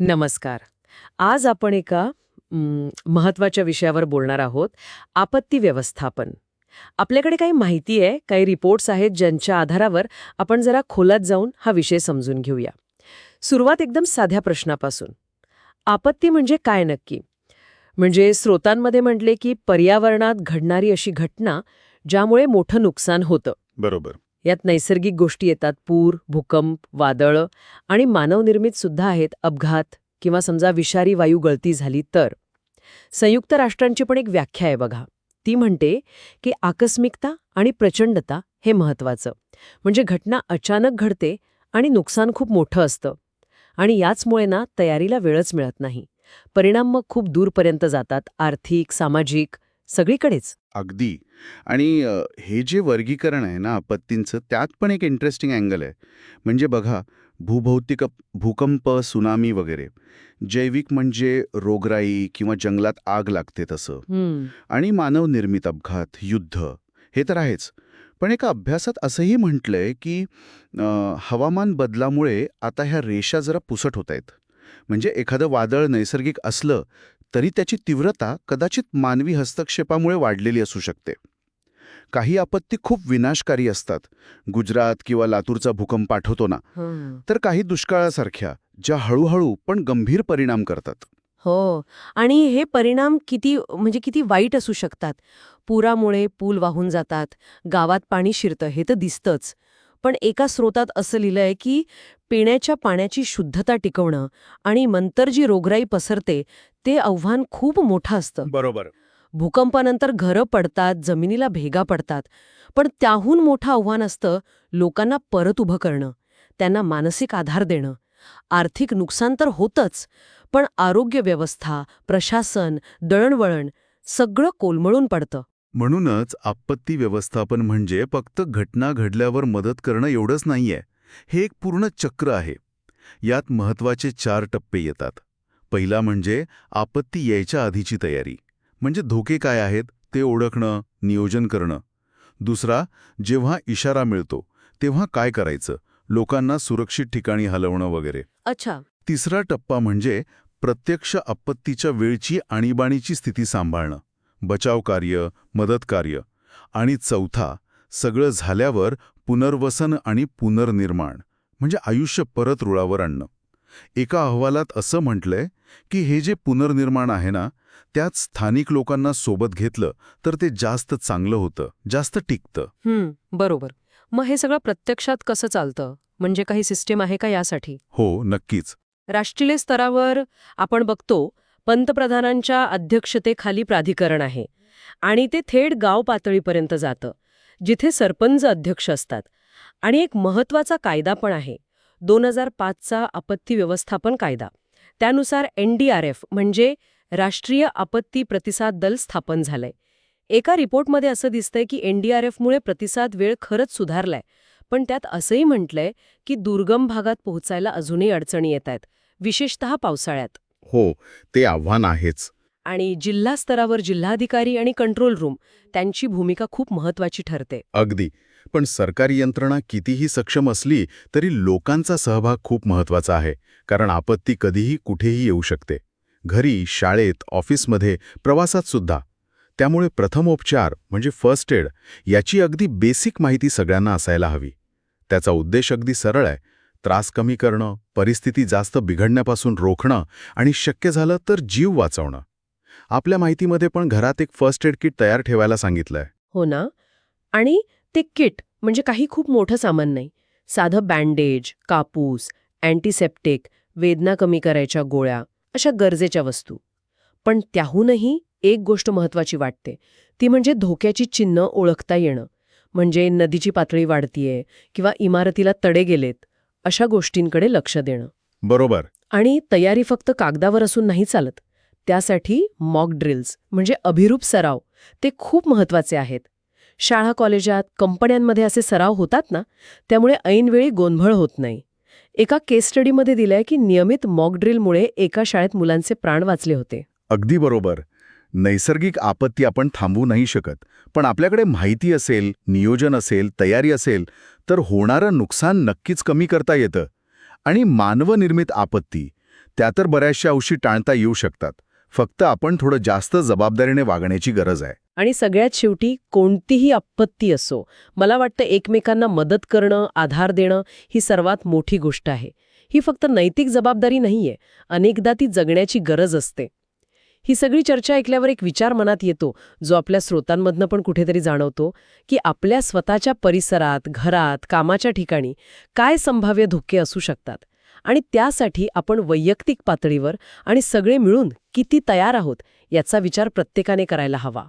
नमस्कार. आज आपण एका महत्त्वाच्या विषयावर बोलणार आहोत आपत्ती व्यवस्थापन. आपल्याकडे काही माहिती आहे काही रिपोर्ट्स आहेत ज्यांच्या आधारावर आपण जरा खोलात जाऊन हा विषय समजून घेऊया. सुरुवात एकदम साध्या प्रश्नापासून. आपत्ती म्हणजे काय नक्की? म्हणजे स्रोतांमध्ये म्हटले की पर्यावरणात घडणारी अशी घटना ज्यामुळे मोठं नुकसान होतं. बरोबर. यात नैसर्गिक गोष्टी येतात. पूर भूकंप वादळं आणि मानवनिर्मित सुद्धा आहेत. अपघात किंवा समजा विषारी वायू गळती झाली तर. संयुक्त राष्ट्रांची पण एक व्याख्या आहे बघा. ती म्हणते की आकस्मिकता आणि प्रचंडता हे महत्वाचं म्हणजे घटना अचानक घडते आणि नुकसान खूप मोठं असतं. आणि याचमुळे ना तयारीला वेळच मिळत नाही. परिणाम मग खूप दूरपर्यंत जातात. आर्थिक सामाजिक सगळीकडेच. अगदी. आणि हे जे वर्गीकरण आहे ना आपत्तींचं त्यात पण एक इंटरेस्टिंग अँगल आहे. म्हणजे बघा भूभौतिक भूकंप सुनामी वगैरे. जैविक म्हणजे रोगराई किंवा जंगलात आग लागते तसं. आणि मानवनिर्मित अपघात युद्ध हे तर आहेच. पण एका अभ्यासात असंही म्हटलंय की हवामान बदलामुळे आता ह्या रेषा जरा पुसट होत आहेत म्हणजे एखादं वादळ नैसर्गिक असलं तरी त्याची तीव्रता कदाचित मानवी हस्तक्षेपामुळे वाढलेली असू शकते. काही आपत्ती खूप विनाशकारी असतात. गुजरात किंवा लातूरचा भूकंप आठवतो ना? तर काही दुष्काळासारख्या ज्या हळूहळू पण गंभीर परिणाम करतात. हो. आणि हे परिणाम किती म्हणजे किती वाईट असू शकतात. पुरामुळे पूल वाहून जातात. गावात पाणी शिरतं हे तर दिसतंच. पण एका स्रोतात असं लिहिलंय की पिण्याच्या पाण्याची शुद्धता टिकवणं आणि नंतर जी रोगराई पसरते ते आव्हान खूप मोठं असतं. बरोबर. भूकंपानंतर घरं पडतात जमिनीला भेगा पडतात पण त्याहून मोठं आव्हान असतं लोकांना परत उभं करणं त्यांना मानसिक आधार देणं. आर्थिक नुकसान तर होतंच पण आरोग्य व्यवस्था प्रशासन दळणवळण सगळं कोलमळून पडतं. म्हणूनच आपत्ती व्यवस्थापन म्हणजे फक्त घटना घडल्यावर मदत करणं एवढंच नाहीये. हे एक पूर्ण चक्र आहे. यात महत्त्वाचे चार टप्पे येतात. पहिला म्हणजे आपत्ती यायच्या आधीची तयारी. म्हणजे धोके काय आहेत ते ओळखणं नियोजन करणं. दुसरा जेव्हा इशारा मिळतो तेव्हा काय करायचं लोकांना सुरक्षित ठिकाणी हलवणं वगैरे. अच्छा. तिसरा टप्पा म्हणजे प्रत्यक्ष आपत्तीच्या वेळची आणीबाणीची स्थिती सांभाळणं. बचाव कार्य मदत कार्य. आणि चौथा सगळं झाल्यावर पुनर्वसन आणि पुनर्निर्माण म्हणजे आयुष्य परत रुळावर आणणं. एका अहवालात असं म्हटलंय की हे जे पुनर्निर्माण आहे ना त्यात स्थानिक लोकांना सोबत घेतलं तर ते जास्त चांगलं होतं जास्त टिकतं. हम्म बरोबर. मग हे सगळं प्रत्यक्षात कसं चालतं? म्हणजे काही सिस्टीम आहे का यासाठी? हो नक्कीच. राष्ट्रीय स्तरावर आपण बघतो पंतप्रधानांच्या अध्यक्षतेखाली प्राधिकरण आहे आणि ते थेट गाव पातळीपर्यंत जातं जिथे सरपंच अध्यक्ष असतात. आणि एक महत्त्वाचा कायदा पण आहे. दोन हजार पाचचा आपत्ती व्यवस्थापन कायदा. त्यानुसार एनडीआरएफ म्हणजे राष्ट्रीय आपत्ती प्रतिसाद दल स्थापन झालंय. एका रिपोर्टमध्ये असं दिसतंय की एनडीआरएफमुळे प्रतिसाद वेळ खरंच सुधारलाय. पण त्यात असंही म्हटलंय की दुर्गम भागात पोहोचायला अजूनही अडचणी येत आहेत विशेषतः पावसाळ्यात. हो ते आव्हान आहेच. आणि जिल्हा स्तरावर जिल्हाधिकारी आणि कंट्रोल रूम त्यांची भूमिका खूप महत्वाची ठरते. अगदी. पण सरकारी यंत्रणा कितीही सक्षम असली तरी लोकांचा सहभाग खूप महत्त्वाचा आहे कारण आपत्ती कधीही कुठेही येऊ शकते. घरी शाळेत ऑफिसमध्ये प्रवासात सुद्धा. त्यामुळे प्रथमोपचार म्हणजे फर्स्ट एड याची अगदी बेसिक माहिती सगळ्यांना असायला हवी. त्याचा उद्देश अगदी सरळ आहे त्रास कमी करणं परिस्थिती जास्त बिघडण्यापासून रोखणं आणि शक्य झालं तर जीव वाचवणं. आपल्या माहितीमध्ये पण घरात एक फर्स्ट एड किट तयार ठेवायला सांगितलंय. हो ना? आणि ते किट म्हणजे काही खूप मोठं सामान नाही. साधं बँडेज कापूस अँटीसेप्टिक वेदना कमी करायच्या गोळ्या अशा गरजेच्या वस्तू. पण त्याहूनही एक गोष्ट महत्वाची वाटते. ती म्हणजे धोक्याची चिन्ह ओळखता येणं. म्हणजे नदीची पातळी वाढतीये किंवा इमारतीला तडे गेलेत. अशा गोष्टींकडे लक्ष देणं. बरोबर. आणि तयारी फक्त कागदावर असून नाही चालत त्यासाठी मॉक ड्रिल्स म्हणजे अभिरूप सराव ते खूप महत्त्वाचे आहेत. शाळा कॉलेजात कंपन्यांमध्ये असे सराव होतात ना त्यामुळे ऐनवेळी गोंधळ होत नाही. एका केस स्टडीमध्ये दिलंय की नियमित मॉक ड्रिलमुळे एका शाळेत मुलांचे प्राण वाचले होते. अगदी बरोबर. नैसर्गिक आपत्ती आपण थांबवू नाही शकत. पण आपल्याकडे माहिती असेल नियोजन असेल तयारी असेल तर होणारं नुकसान नक्कीच कमी करता येतं. आणि मानवनिर्मित आपत्ती त्या तर बऱ्याचशा औषधी टाळता येऊ शकतात. फक्त आपण थोडं जास्त जबाबदारीने वागण्याची गरज आहे. आणि सगळ्यात शेवटी कोणतीही आपत्ती असो मला वाटतं एकमेकांना मदत करणं आधार देणं ही सर्वात मोठी गोष्ट आहे. ही फक्त नैतिक जबाबदारी नाहीये. अनेकदा ती जगण्याची गरज असते. ही सगळी चर्चा ऐकल्यावर एक विचार मनात येतो जो आपल्या स्रोतांमधनं पण कुठेतरी जाणवतो की आपल्या स्वतःच्या परिसरात घरात कामाच्या ठिकाणी काय संभाव्य धोके असू शकतात. आणि त्यासाठी आपण वैयक्तिक पातळीवर आणि सगळे मिळून किती तयार आहोत याचा विचार प्रत्येकाने करायला हवा.